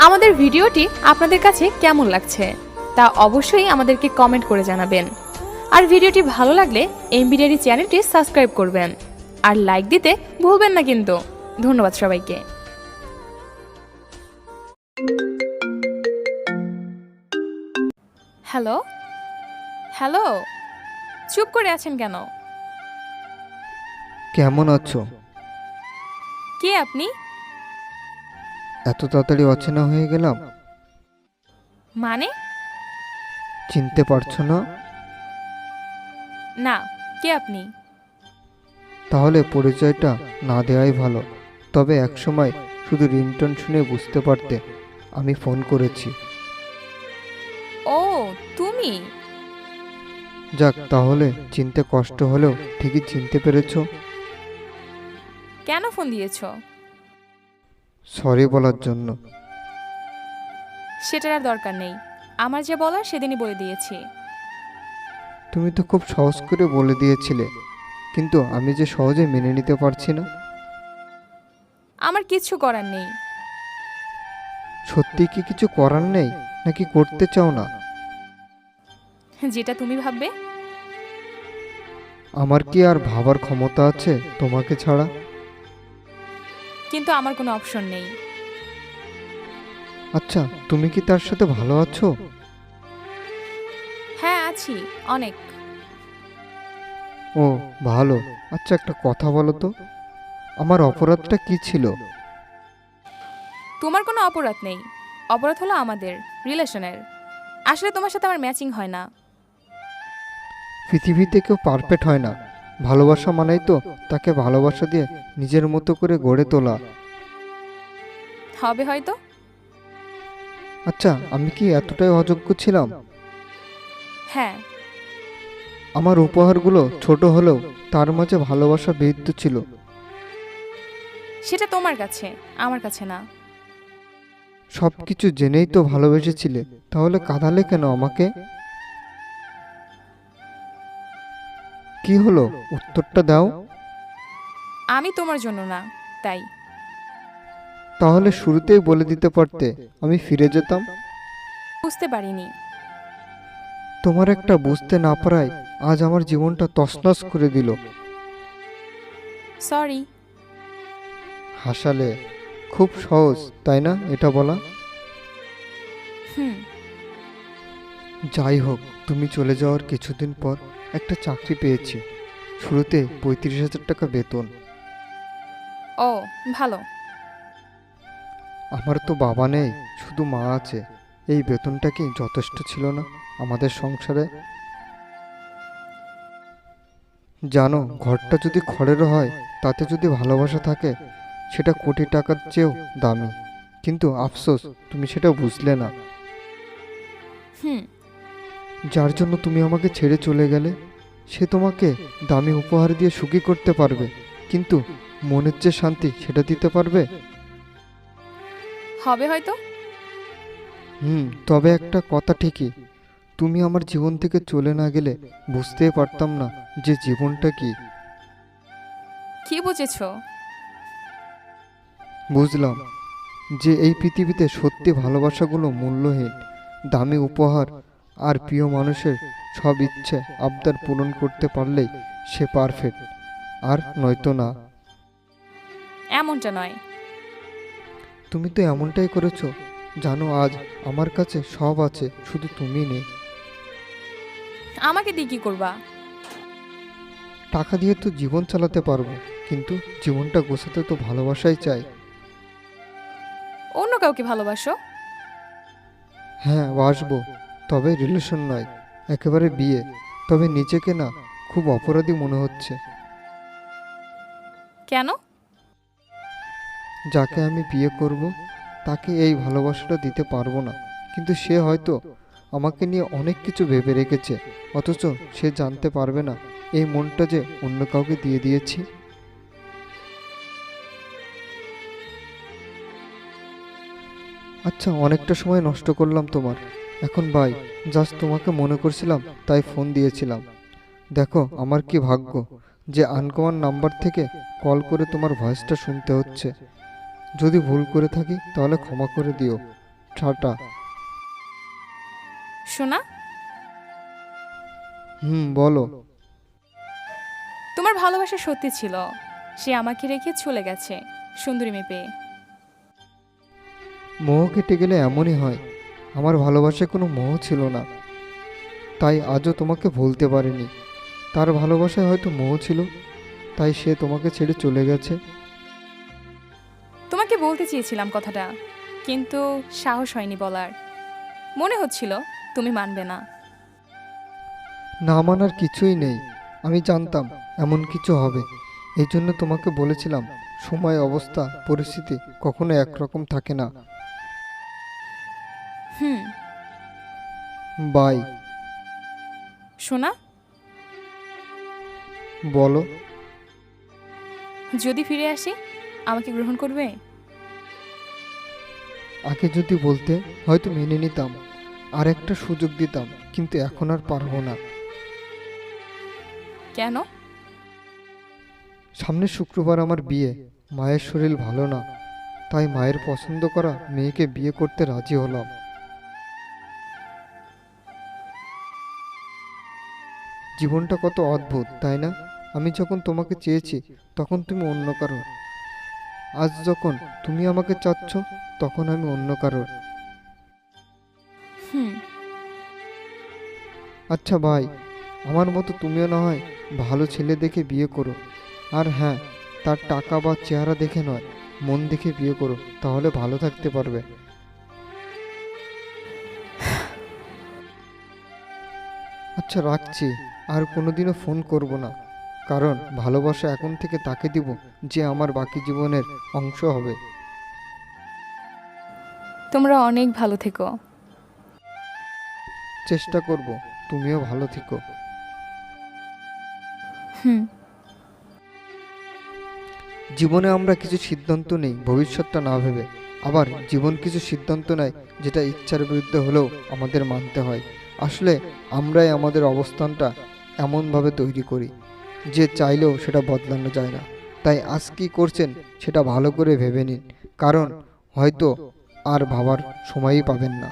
আমাদের ভিডিওটি আপনাদের কাছে কেমন লাগছে তা অবশ্যই আমাদেরকে কমেন্ট করে জানাবেন। আর ভিডিওটি ভালো লাগলে এমবি ডায়েরি চ্যানেলটি সাবস্ক্রাইব করবেন। আর লাইক দিতে ভুলবেন না কিন্তু। ধন্যবাদ সবাইকে। হ্যালো হ্যালো চুপ করে আছেন কেন? কেমন আছো? কে আপনি? এত তাড়াতাড়ি অচেনা হয়ে গেলাম। মানে? চিনতে পারছ না? না কে আপনি? তাহলে পরিচয়টা না দেওয়াই ভালো। তবে একসময় শুধু রিংটন শুনে বুঝতে পারতে আমি ফোন করেছি। ও তুমি? যাক তাহলে চিনতে কষ্ট হলেও ঠিকই চিনতে পেরেছ। কেন ফোন দিয়েছ? সরি বলার জন্য। সেটার আর দরকার নেই। আমার যে বলার সেদিনই বলে দিয়েছি। তুমি তো খুব সহজ করে বলে দিয়েছিলে কিন্তু আমি যে সহজে মেনে নিতে পারছি না। আমার কিছু করার নেই। সত্যি কি কিছু করার নেই নাকি করতে চাও না? যেটা তুমি ভাববে। আমার কি আর ভাবার ক্ষমতা আছে তোমাকে ছাড়া? কিন্তু আমার কোনো অপশন নেই। আচ্ছা তুমি কি তার সাথে ভালো আছো? হ্যাঁ আছি অনেক। ও ভালো। আচ্ছা একটা কথা বলো তো। আমার অপরাধটা কি ছিল? তোমার কোনো অপরাধ নেই। অপরাধ হলো আমাদের রিলেশনের। আসলে তোমার সাথে আমার ম্যাচিং হয় না। পৃথিবীতে কেউ পারফেক্ট হয় না। ভালোবাসা মানেই তো তাকে ভালোবাসা দিয়ে নিজের মতো করে গড়ে তোলা। হবে হয়তো। আচ্ছা আমি কি এতটাই অযোগ্য ছিলাম? হ্যাঁ। আমার উপহারগুলো ছোট হলেও তার মাঝে ভালোবাসা বিদ্যুৎ ছিল। সেটা তোমার কাছে আমার কাছে না। সব কিছু জেনেই তো ভালোবেসেছিলে তাহলে কাঁদালে কেন আমাকে? কি হলো? উত্তরটা দাও। আমি তোমার জন্য না তাই। তাহলে শুরুতেই বলে দিতে পারতে আমি ফিরে যেতাম? বুঝতে পারিনি। তোমার একটা বুঝতে না পারায় আজ আমার জীবনটা তছনছ করে দিল। সরি। হাসালে খুব সহজ তাই না এটা বলা? হুম। যাই হোক তুমি চলে যাওয়ার কিছুদিন পর একটা চাকরি পেয়েছি। শুরুতে পঁয়ত্রিশ হাজার টাকা বেতন। ও ভালো। আমার তো বাবা নেই শুধু মা আছে। এই বেতনটা কি যথেষ্ট ছিল না আমাদের সংসারে? জানো ঘরটা যদি খড়েরও হয় তাতে যদি ভালোবাসা থাকে সেটা কোটি টাকার চেয়েও দামি। কিন্তু আফসোস তুমি সেটা বুঝলে না। হুম যার জন্য তুমি আমাকে ছেড়ে চলে গেলে সে তোমাকে দামি উপহার দিয়ে সুখী করতে পারবে কিন্তু মনের যে শান্তি সেটা দিতে পারবে? হবে হয়তো। হুম তবে একটা কথা ঠিকই। তুমি আমার জীবন থেকে চলে না গেলে বুঝতেই পারতাম না যে জীবনটা কি। কি বুঝেছ? বুঝলাম যে এই পৃথিবীতে সত্যি ভালোবাসাগুলো মূল্যহীন দামি উপহার আর প্রিয় মানুষের সব ইচ্ছে আবদার পূরণ করতে পারলেই সে পারফেক্ট আর নয়তো না। এমনটা নয়। তুমি তো এমনটাই করেছ জানো আজ আমার কাছে সব আছে শুধু তুমি নেই। আমাকে দিয়ে কি করবা? টাকা দিয়ে তো জীবন চালাতে পারব কিন্তু জীবনটা গোছাতে তো ভালোবাসাই চাই। অন্য কাউকে ভালোবাসো? হ্যাঁ আসব তবে রিলেশন নয় একেবারে বিয়ে। তবে নিজেকে না খুব অপরাধী মনে হচ্ছে। কেন? যাকে আমি বিয়ে করব তাকে এই ভালোবাসাটা দিতে পারব না। কিন্তু সে হয়তো আমাকে নিয়ে অনেক কিছু ভেবে রেখেছে অথচ সে জানতে পারবে না এই মনটা যে অন্য কাউকে দিয়ে দিয়েছি। আচ্ছা অনেকটা সময় নষ্ট করলাম তোমার। এখন ভাই জাস্ট তোমাকে মনে করছিলাম তাই ফোন দিয়েছিলাম। দেখো আমার কি ভাগ্য যে আনকমান নাম্বার থেকে কল করে তোমার ভয়েসটা শুনতে হচ্ছে। যদি ভুল করে থাকি তাহলে ক্ষমা করে দিও। টাটা। শোনা হুম বলো। তোমার ভালোবাসা সত্যি ছিল। সে আমাকে রেখে চলে গেছে সুন্দরী মেয়ে পেয়ে মোহ কেটে গেলে এমনই হয়। আমার ভালোবাসায় কোনো মোহ ছিল না। তাই আজও তোমাকে ভুলতে পারিনি। তার ভালোবাসায় হয়তো মোহ ছিল তাই সে তোমাকে ছেড়ে চলে গেছে। তোমাকে বলতে চেয়েছিলাম কথাটা কিন্তু সাহস হয়নি বলার। মনে হচ্ছিল তুমি মানবে না। না মানার কিছুই নেই আমি জানতাম এমন কিছু হবে। এই জন্য তোমাকে বলেছিলাম সময় অবস্থা পরিস্থিতি কখনো একরকম থাকে না। হুম। বাই। শোনা বলো। যদি ফিরে আসি আমাকে গ্রহণ করবে? আগে যদি বলতে হয়তো মেনে নিতাম আর একটা সুযোগ দিতাম কিন্তু এখন আর পারব না। কেন? সামনের শুক্রবার আমার বিয়ে মায়ের শরীর ভালো না তাই মায়ের পছন্দ করা মেয়েকে বিয়ে করতে রাজি হলাম। জীবনটা কত অদ্ভুত তাই না? আমি যখন তোমাকে চেয়েছি তখন তুমি অন্য কারও আজ যখন তুমি আমাকে চাচ্ছ তখন আমি অন্য কারোর। আচ্ছা ভাই আমার মতো তুমিও না হয় ভালো ছেলে দেখে বিয়ে করো। আর হ্যাঁ তার টাকা বা চেহারা দেখে নয় মন দেখে বিয়ে করো তাহলে ভালো থাকতে পারবে। আচ্ছা রাখছি। আর কোনোদিনও ফোন করব না। কারণ ভালোবাসা এখন থেকে তাকে দিব যে আমার বাকি জীবনের অংশ হবে। তোমরা অনেক ভালো থেকো। চেষ্টা করব তুমিও ভালো থেকো। হুম। জীবনে আমরা কিছু সিদ্ধান্ত নেই ভবিষ্যৎটা না ভেবে। আবার জীবন কিছু সিদ্ধান্ত নেয় যেটা ইচ্ছার বিরুদ্ধে হলেও আমাদের মানতে হয়। আসলে আমরাই আমাদের অবস্থানটা এমনভাবে তৈরি করি, যে চাইলেও সেটা বদলানো যায় না। তাই আজ কী করছেন সেটা ভালো করে ভেবে নিন, কারণ হয়তো আর ভাবার সময়ই পাবেন না।